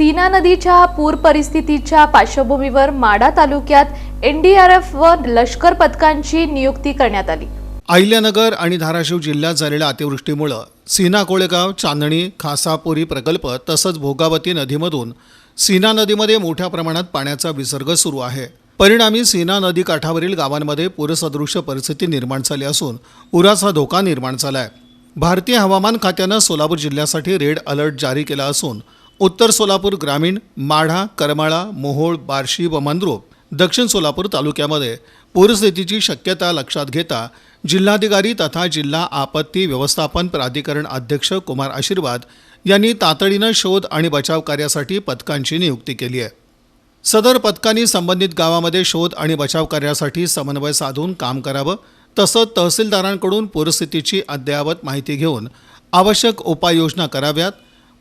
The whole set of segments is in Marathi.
सीना नदीच्या पूर परिस्थितीच्या पार्श्वभूमीवर माढा तालुक्यात एनडीआरएफ व लष्कर पथकांची नियुक्ती करण्यात आली. अहिल्यानगर आणि धाराशिव जिल्ह्यात झालेल्या अतिवृष्टीमुळं सीना कोळेगाव चांदणी खासापुरी प्रकल्प तसंच भोगावती नदीमधून सीना नदीमध्ये मोठ्या प्रमाणात पाण्याचा विसर्ग सुरू आहे. परिणामी सीना नदी काठावरील गावांमध्ये पूरसदृश्य परिस्थिती निर्माण झाली असून पुराचा धोका निर्माण झाला आहे भारतीय हवामान खात्यानं सोलापूर जिल्ह्यासाठी रेड अलर्ट जारी केला असून उत्तर सोलापूर ग्रामीण माढा करमाळा मोहोळ बार्शी व मंद्रुप दक्षिण सोलापूर तालुक्यामध्ये पूरस्थितीची शक्यता लक्षात घेता जिल्हाधिकारी तथा जिल्हा आपत्ती व्यवस्थापन प्राधिकरण अध्यक्ष कुमार आशीर्वाद यांनी तातडीनं शोध आणि बचाव कार्यासाठी पथकांची नियुक्ती केली आहे. सदर पथकांनी संबंधित गावामध्ये शोध आणि बचाव कार्यासाठी समन्वय साधून काम करावं तसंच तहसीलदारांकडून पूरस्थितीची अद्ययावत माहिती घेऊन आवश्यक उपाययोजना कराव्यात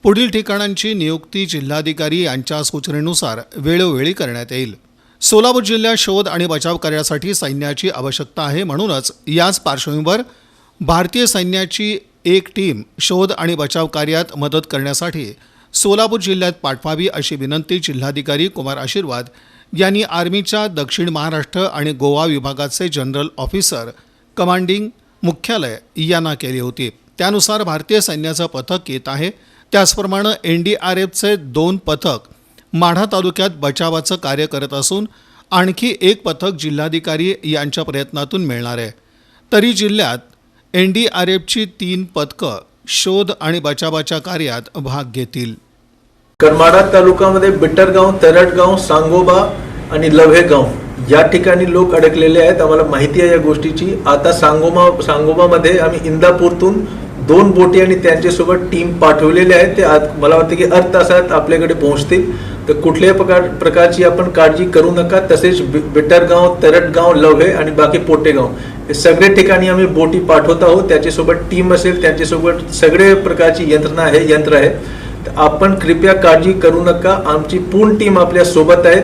पुढील ठिकाणांची नियुक्ती जिल्हाधिकारी यांच्या सूचनेनुसार वेळोवेळी करण्यात येईल. सोलापूर जिल्ह्यात शोध आणि बचाव कार्यासाठी सैन्याची आवश्यकता आहे म्हणूनच याच पार्श्वभूमीवर भारतीय सैन्याची एक टीम शोध आणि बचाव कार्यात मदत करण्यासाठी सोलापूर जिल्ह्यात पाठवावी अशी विनंती जिल्हाधिकारी कुमार आशीर्वाद यांनी आर्मीच्या दक्षिण महाराष्ट्र आणि गोवा विभागाचे जनरल ऑफिसर कमांडिंग मुख्यालय यांना केली होती. त्यानुसार भारतीय सैन्याचं पथक येत आहे. त्याचप्रमाणे एन डी आर एफचे दोन पथक माढा तालुक्यात बचावाचं कार्य करत असून आणखी एक पथक जिल्हाधिकारी यांच्या प्रयत्नातून मिळणार आहे. तरी जिल्ह्यात एन डी आर एफची तीन पथकं शोध आणि बचावाच्या कार्यात भाग घेतील. करमाडा तालुक्यामध्ये बिट्टरगाव तरटगाव सांगोबा आणि लव्हेगाव या ठिकाणी लोक अडकलेले आहेत. आम्हाला माहिती आहे या गोष्टीची. आता सांगोमा सांगोबामध्ये आम्ही इंदापूरतून दोन बोटी आणि त्यांच्यासोबत टीम पाठवलेले आहेत. ते आज मला वाटतं की अर्ध तासात आपल्याकडे पोहोचतील. तर कुठल्याही प्रकार प्रकारची आपण काळजी करू नका. तसेच बि- तरटगाव लव्हे आणि बाकी पोटेगाव हे सगळे ठिकाणी आम्ही बोटी पाठवत आहोत. त्याच्यासोबत टीम असेल त्यांच्यासोबत सगळे प्रकारची यंत्रणा आहे यंत्र आहे. तर आपण कृपया काळजी करू नका. आमची पूर्ण टीम आपल्यासोबत आहे.